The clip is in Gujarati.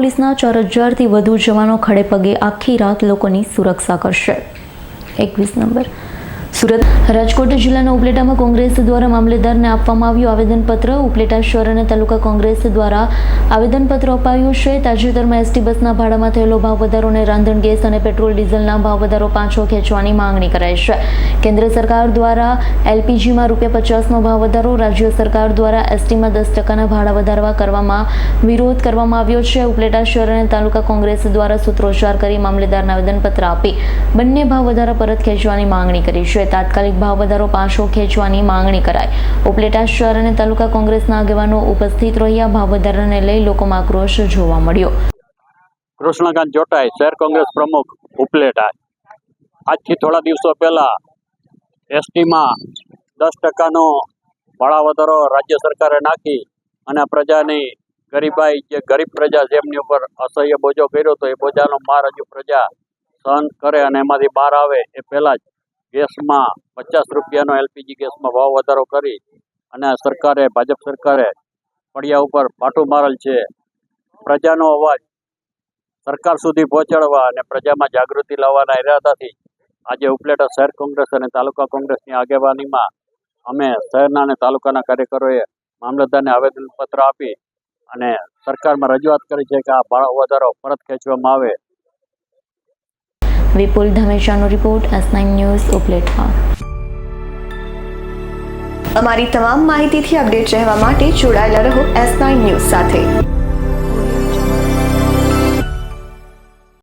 પોલીસના ચાર હજારથી વધુ જવાનો ખડે પગે આખી રાત લોકોની સુરક્ષા કરશે. એકવીસ નંબર. સુરત. રાજકોટ જિલ્લાના ઉપલેટામાં કોંગ્રેસ દ્વારા મામલેદારને આપવામાં આવ્યું આવેદનપત્ર. ઉપલેટા શહેર અને તાલુકા કોંગ્રેસ દ્વારા આવેદનપત્ર અપાયું છે. તાજેતરમાં એસટી બસના ભાડામાં થયેલો ભાવ વધારો અને રાંધણ ગેસ અને પેટ્રોલ ડીઝલના ભાવ વધારો પાછો ખેંચવાની માંગણી કરાઈ છે. કેન્દ્ર સરકાર દ્વારા એલપીજીમાં રૂપિયા પચાસનો ભાવ વધારો, રાજ્ય સરકાર દ્વારા એસટીમાં દસ ટકાના ભાડા વધારવા કરવામાં વિરોધ કરવામાં આવ્યો છે. ઉપલેટા શહેર અને તાલુકા કોંગ્રેસ દ્વારા સૂત્રોચ્ચાર કરી મામલેદારને આવેદનપત્ર આપી બંને ભાવ વધારા પરત ખેંચવાની માંગણી કરી છે. તાત્કાલિક ભાવ વધારો પાછો ખેંચવાની માંગણી કરાઈ. ઉપલેટા શહેર અને તાલુકા કોંગ્રેસના આગેવાનો ઉપસ્થિત રહ્યા. ભાવ વધારાને લઈ લોકોમાં આક્રોશ જોવા મળ્યો. કૃષ્ણકાંત જોટાઈ, શહેર કોંગ્રેસ પ્રમુખ, ઉપલેટા. આજથી થોડા દિવસો પહેલા એસટીમાં દસ ટકાનો ભાડા વધારો રાજ્ય સરકારે નાખી અને પ્રજાની ગરીબાઈ, જે ગરીબ પ્રજા જેમની ઉપર અસહ્ય બોજો કર્યો તો એ બોજાનો માર હજુ પ્રજા સહન કરે અને એમાંથી બહાર આવે એ પહેલાં જ ગેસમાં પચાસ રૂપિયાનો એલપીજી ગેસમાં ભાવ વધારો કરી અને સરકારે, ભાજપ સરકારે ફળિયા ઉપર પાટું મારેલ છે. પ્રજાનો અવાજ સરકાર સુધી પહોંચાડવા અને પ્રજામાં જાગૃતિ લાવવાના ઇરાદાથી આજે ઉપલેટા શહેર કોંગ્રેસ અને તાલુકા કોંગ્રેસની આગેવાનીમાં અમે શહેરના અને તાલુકાના કાર્યકરોએ મામલતદારને આવેદનપત્ર આપી અને સરકારમાં રજૂઆત કરી છે કે આ ભાવ વધારો પરત ખેંચવામાં આવે. વિપુલ ધમેશાનો રિપોર્ટ એસ ન્યૂઝ ઉપલેટા અમારી તમામ માહિતીથી અપડેટ રહેવા માટે જોડાયેલા રહો એસ નાઇન ન્યૂઝ સાથે.